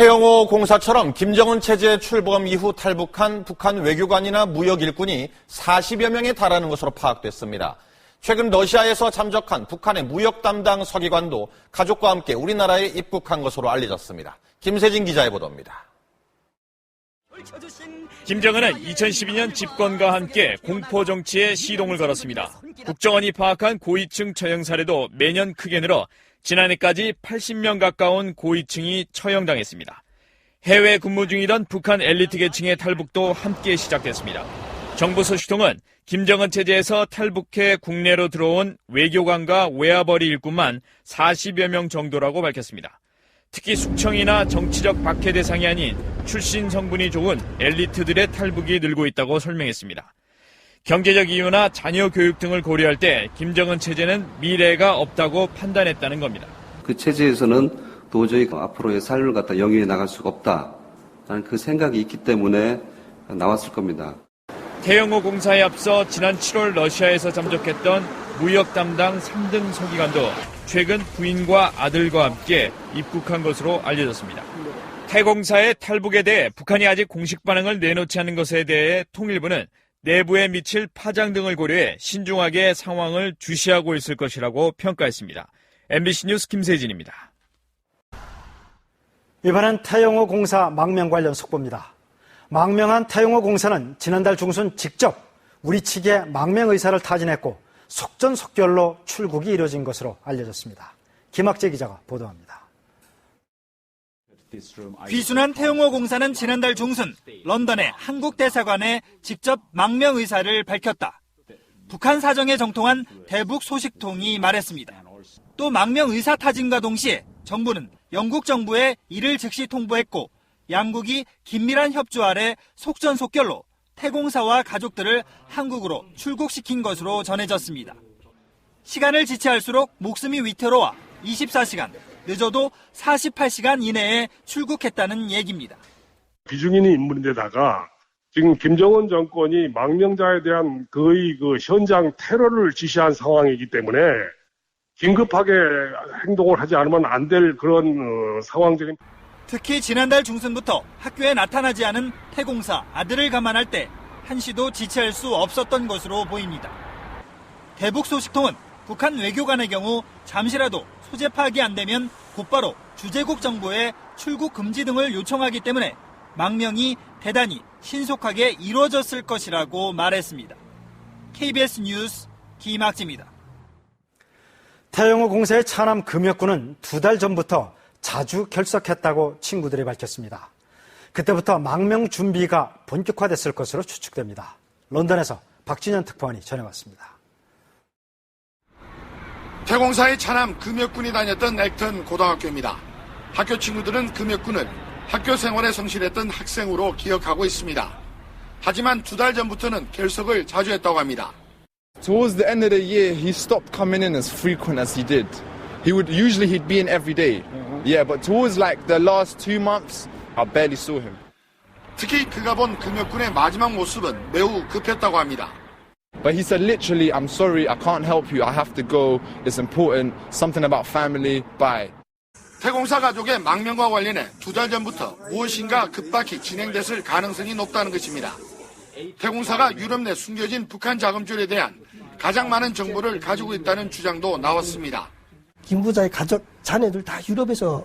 태영호 공사처럼 김정은 체제 출범 이후 탈북한 북한 외교관이나 무역 일꾼이 40여 명에 달하는 것으로 파악됐습니다. 최근 러시아에서 잠적한 북한의 무역 담당 서기관도 가족과 함께 우리나라에 입국한 것으로 알려졌습니다. 김세진 기자의 보도입니다. 김정은은 2012년 집권과 함께 공포 정치에 시동을 걸었습니다. 국정원이 파악한 고위층 처형 사례도 매년 크게 늘어 지난해까지 80명 가까운 고위층이 처형당했습니다. 해외 근무 중이던 북한 엘리트 계층의 탈북도 함께 시작됐습니다. 정부 소식통은 김정은 체제에서 탈북해 국내로 들어온 외교관과 외화벌이 일꾼만 40여 명 정도라고 밝혔습니다. 특히 숙청이나 정치적 박해 대상이 아닌 출신 성분이 좋은 엘리트들의 탈북이 늘고 있다고 설명했습니다. 경제적 이유나 자녀 교육 등을 고려할 때 김정은 체제는 미래가 없다고 판단했다는 겁니다. 그 체제에서는 도저히 앞으로의 삶을 갖다 영위해 나갈 수가 없다라는 그 생각이 있기 때문에 나왔을 겁니다. 태영호 공사에 앞서 지난 7월 러시아에서 잠적했던 무역 담당 3등 서기관도 최근 부인과 아들과 함께 입국한 것으로 알려졌습니다. 태공사의 탈북에 대해 북한이 아직 공식 반응을 내놓지 않은 것에 대해 통일부는 내부에 미칠 파장 등을 고려해 신중하게 상황을 주시하고 있을 것이라고 평가했습니다. MBC 뉴스 김세진입니다. 이번엔 태영호 공사 망명 관련 속보입니다. 망명한 태영호 공사는 지난달 중순 직접 우리 측의 망명 의사를 타진했고 속전속결로 출국이 이뤄진 것으로 알려졌습니다. 김학재 기자가 보도합니다. 귀순한 태용호 공사는 지난달 중순 런던의 한국 대사관에 직접 망명 의사를 밝혔다. 북한 사정에 정통한 대북 소식통이 말했습니다. 또 망명 의사 타진과 동시에 정부는 영국 정부에 이를 즉시 통보했고 양국이 긴밀한 협조 아래 속전속결로 태공사와 가족들을 한국으로 출국시킨 것으로 전해졌습니다. 시간을 지체할수록 목숨이 위태로워 24시간, 늦어도 48시간 이내에 출국했다는 얘기입니다. 비중인이 인물인데다가 지금 김정은 정권이 망명자에 대한 거의 그 현장 테러를 지시한 상황이기 때문에 긴급하게 행동을 하지 않으면 안 될 그런 어, 상황적인 특히 지난달 중순부터 학교에 나타나지 않은 태공사 아들을 감안할 때 한시도 지체할 수 없었던 것으로 보입니다. 대북 소식통은 북한 외교관의 경우 잠시라도 소재 파악이 안 되면 곧바로 주재국 정부에 출국 금지 등을 요청하기 때문에 망명이 대단히 신속하게 이루어졌을 것이라고 말했습니다. KBS 뉴스 김학지입니다. 태영호 공사의 차남 금역군은 두 달 전부터 자주 결석했다고 친구들이 밝혔습니다. 그때부터 망명 준비가 본격화됐을 것으로 추측됩니다. 런던에서 박진현 특파원이 전해왔습니다. 태공사의 차남 금역군이 다녔던 액턴 고등학교입니다. 학교 친구들은 금역군을 학교 생활에 성실했던 학생으로 기억하고 있습니다. 하지만 두 달 전부터는 결석을 자주 했다고 합니다. Towards the end of the year, he stopped coming in as frequent as he did. He would usually he'd be in every day. Yeah, but towards like the last two months, I barely saw him. 특히 그가 본 금역군의 마지막 모습은 매우 급했다고 합니다. But he said literally, I'm sorry, I can't help you. I have to go. It's important. Something about family. Bye. 태공사 가족의 망명과 관련해 두 달 전부터 무엇인가 급박히 진행됐을 가능성이 높다는 것입니다. 태공사가 유럽 내 숨겨진 북한 자금줄에 대한 가장 많은 정보를 가지고 있다는 주장도 나왔습니다. 김 부자의 가족, 자녀들 다 유럽에서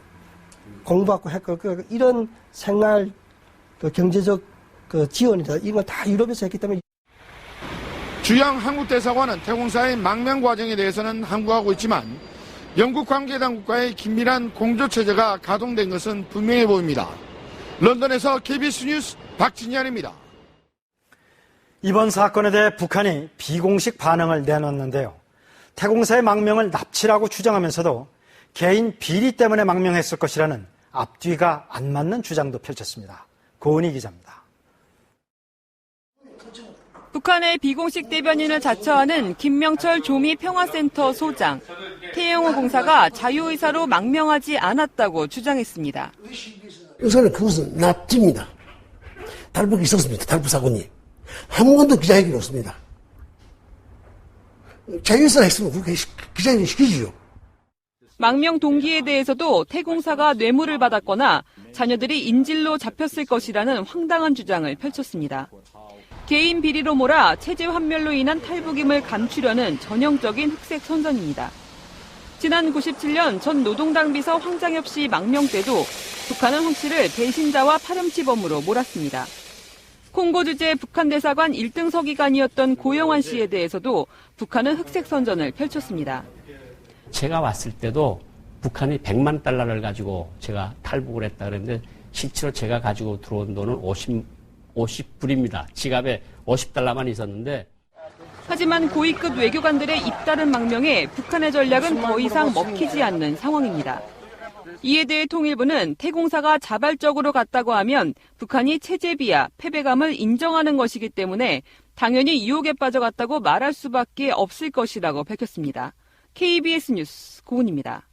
공부하고 했고, 그, 이런 생활, 그 경제적 그 지원이다, 이런 다 유럽에서 했기 때문에. 주양 한국 대사관은 태공사의 망명 과정에 대해서는 항구하고 있지만 영국 관계 당국과의 긴밀한 공조 체제가 가동된 것은 분명해 보입니다. 런던에서 KBS 뉴스 박진현입니다. 이번 사건에 대해 북한이 비공식 반응을 내놨는데요. 태공사의 망명을 납치라고 주장하면서도 개인 비리 때문에 망명했을 것이라는 앞뒤가 안 맞는 주장도 펼쳤습니다. 고은희 기자입니다. 북한의 비공식 대변인을 자처하는 김명철 조미 평화센터 소장. 태영호 공사가 자유의사로 망명하지 않았다고 주장했습니다. 우선은 그것은 납치입니다. 탈북이 있었습니다. 탈북 사건이. 한 번도 기자회견이 없습니다. 자유의사 했으면 그렇게 기자회견 시키지요. 망명 동기에 대해서도 태공사가 뇌물을 받았거나 자녀들이 인질로 잡혔을 것이라는 황당한 주장을 펼쳤습니다. 개인 비리로 몰아 체제 환멸로 인한 탈북임을 감추려는 전형적인 흑색 선전입니다. 지난 97년 전 노동당 비서 황장엽 씨 망명 때도 북한은 황 씨를 배신자와 파렴치범으로 몰았습니다. 콩고 주재 북한 대사관 1등 서기관이었던 고영환 씨에 대해서도 북한은 흑색 선전을 펼쳤습니다. 제가 왔을 때도 북한이 100만 달러를 가지고 제가 탈북을 했다 그랬는데 실제로 제가 가지고 들어온 돈은 50, 50불입니다. 지갑에 50달러만 있었는데 하지만 고위급 외교관들의 잇따른 망명에 북한의 전략은 더 이상 먹히지 않는 상황입니다. 이에 대해 통일부는 태공사가 자발적으로 갔다고 하면 북한이 체제 비하, 패배감을 인정하는 것이기 때문에 당연히 유혹에 빠져갔다고 말할 수밖에 없을 것이라고 밝혔습니다. KBS 뉴스 고은입니다.